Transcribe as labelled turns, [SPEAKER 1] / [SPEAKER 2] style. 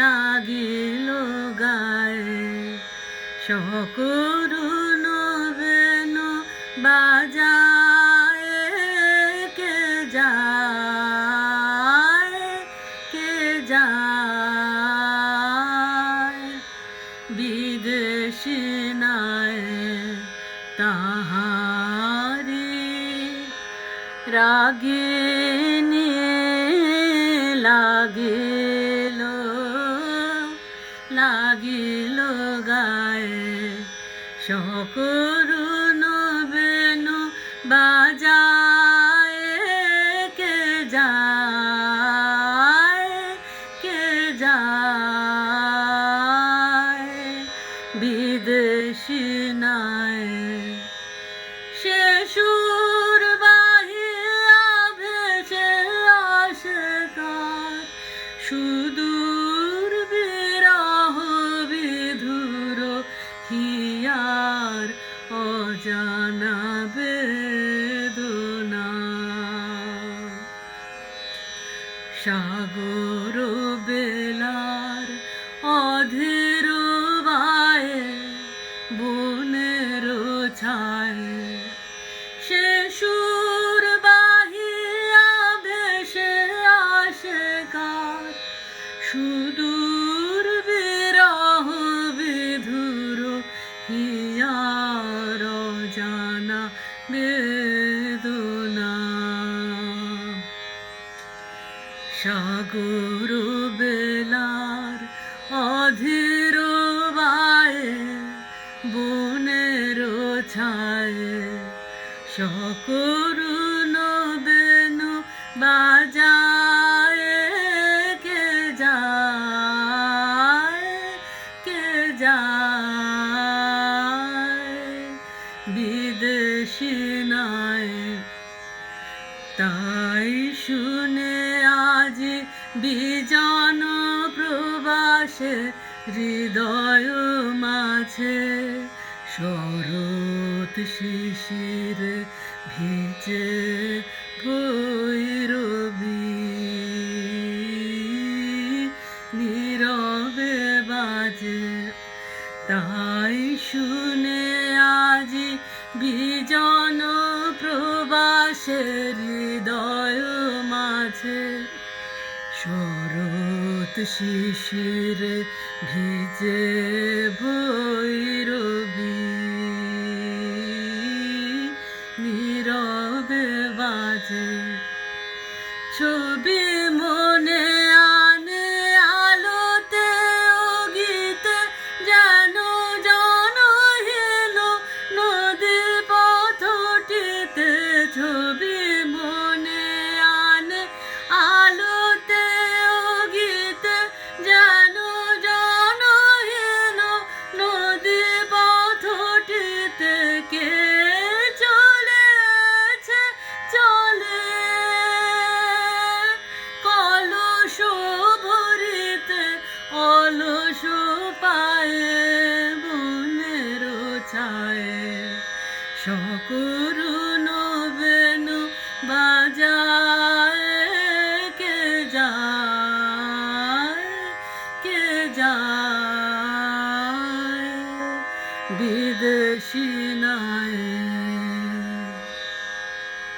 [SPEAKER 1] লাগিল গায়ে। সকরুণ বেনু বাজায় কে যায় কে যায়? বিদেশি নাই তাহারি রাগিনী লাগিল। লাগিল গায়ে। সকরুণ বেনু বাজায় কে যায় কে যায়? বিদেশি সাগর বেলার অধের বায়ে বনের ছায়। সে সুর বাহিয়া ভেসে আসে কার সুদূর সাগর বেলার অধীর বায়ে, বনের ছায় সকরুণ বেনু বাজায়, কে যায় কে যায়? বিদেশি নাই তাই শুনে আজ বিজন প্রবাসে হৃদয় মাঝে শরৎ শিশির ভিজে ভৈরবী। নীরবে বাজে, তাই শুনে আজ বিজন প্রবাসের হৃদয় মাঝে শরৎ শিশির ভিজে ভৈরবি। নীরবে বাজে ছবি যায়। বিদেশি